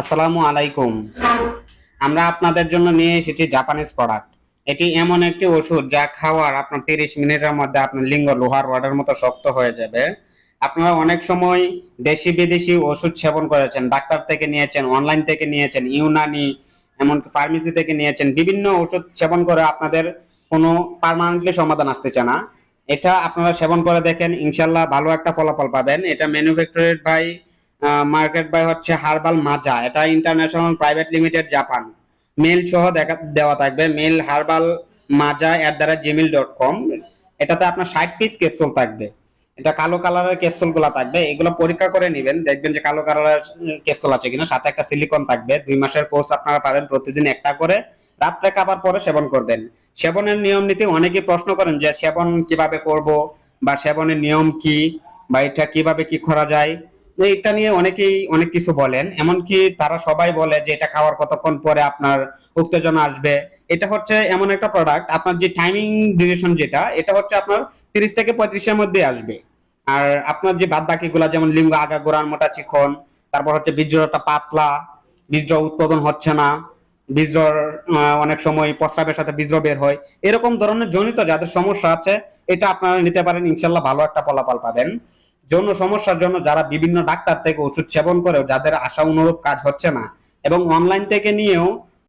আসসালামু আলাইকুম। আমরা আপনাদের জন্য নিয়ে এসেছি জাপানিজ প্রোডাক্ট এটি এমন একটি ওষুধ যা খাওয়ার আপনার তিরিশ মিনিটের মধ্যে আপনার লিঙ্গ লোহার রডের মতো শক্ত হয়ে যাবে। আপনারা অনেক সময় দেশি বিদেশি ওষুধ সেবন করেছেন, ডাক্তার থেকে নিয়েছেন অনলাইন থেকে নিয়েছেন, ইউনানি, এমনকি ফার্মেসি থেকে নিয়েছেন, বিভিন্ন ওষুধ সেবন করে আপনাদের কোনো পার্মানেন্টলি সমাধান আসতেছে না। এটা আপনারা সেবন করে দেখেন ইনশাল্লাহ ভালো একটা ফলাফল পাবেন। এটা ম্যানুফ্যাকচারেড বাই মার্কেট বাই হচ্ছে হার্বাল মাজা। এটা international private limited Japan mail সহ দেখা, দেওয়া থাকবে। মেল হার্বাল মাজা at the Gmail dot com এটাতে আপনার ষাট পিস ক্যাপসুল থাকবে। এটা কালো কালারের ক্যাপসুলগুলা থাকবে। এগুলো পরীক্ষা করে নেবেন। দেখবেন যে কালো কালারের ক্যাপসুল আছে কিনা। সাথে একটা সিলিকন থাকবে। দুই মাসের কোর্স আপনারা পাবেন প্রতিদিন একটা করে। রাত্রে খাবার পরে সেবন করবেন। সেবনের নিয়ম নীতি অনেকেই প্রশ্ন করেন যে সেবন কীভাবে করব বা সেবনের নিয়ম কি বা এটা কীভাবে কি করা যায়? এটা নিয়ে অনেকেই অনেক কিছু বলেন। এমনকি তারা সবাই বলে যে এটা খাওয়ার কতক্ষণ পরে আপনার উত্তেজনা আসবে। এটা হচ্ছে এমন একটা প্রোডাক্ট আপনার যে টাইমিং ডিউরেশন যেটা, এটা হচ্ছে আপনার তিরিশ থেকে পঁয়ত্রিশের মধ্যে আসবে। আর আপনার যে বাদ বাকি গুলা যেমন লিঙ্গ, আগা, গোড়ার মোটা চিকন, তারপর হচ্ছে বীর্যটা পাতলা বীর্য উৎপাদন হচ্ছে না বীর্যর অনেক সময় প্রস্রাবের সাথে বীর্য বের হয়, এরকম ধরনের জনিত যাদের সমস্যা আছে, এটা আপনারা নিতে পারেন, ইনশাল্লাহ ভালো একটা ফলাফল পাবেন। যৌন সমস্যার জন্য যারা বিভিন্ন ডাক্তার থেকে ওষুধ সেবন করেও যাদের আশা অনুরূপ কাজ হচ্ছে না, এবং অনলাইন থেকে নিয়েও